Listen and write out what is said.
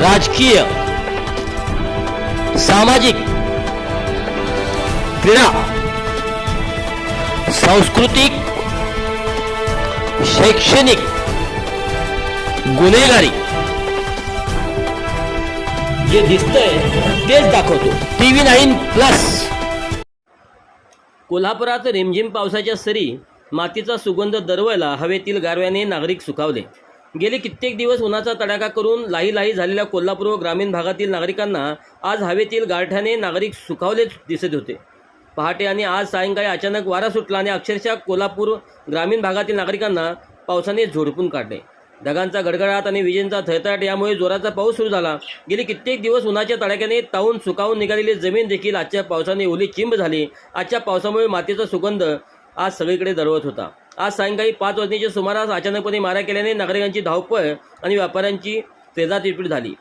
राजकीय सामाजिक क्रीडा सांस्कृतिक शैक्षणिक गुन्हेगारी. जे दिसतंय तेच दाखवतो. TV nine plus. कोल्हापुरात रिमझिम पावसाच्या सरी मातीचा सुगंध दरवळला हवेतील गारव्याने नागरिक सुखावले. गेले कित्येक दिवस उन्हाचा तडाखा करून लाही लाही झालेल्या कोल्हापूर व ग्रामीण भागातील नागरिकांना आज हवेतील गारठ्याने नागरिक सुखावलेच दिसत होते. पहाटे आणि आज सायंकाळी अचानक वारा सुटला आणि अक्षरशः कोल्हापूर ग्रामीण भागातील नागरिकांना पावसाने झोडपून काढले. ढगांचा गडगडाट आणि विजेंचा थैताट यामुळे जोराचा पाऊस सुरू झाला. गेली कित्येक दिवस उन्हाच्या तडाख्याने तावून सुकावून निघालेली जमीन देखील आजच्या पावसाने ओली चिंब झाली. आजच्या पावसामुळे मातीचा सुगंध आज सगळीकडे दरवत होता. आज सायंकाळी पाच वाजण्याच्या सुमारास अचानकपणे मारा केल्याने नागरिकांची धावपळ आणि व्यापाऱ्यांची तेजातीपीठ झाली.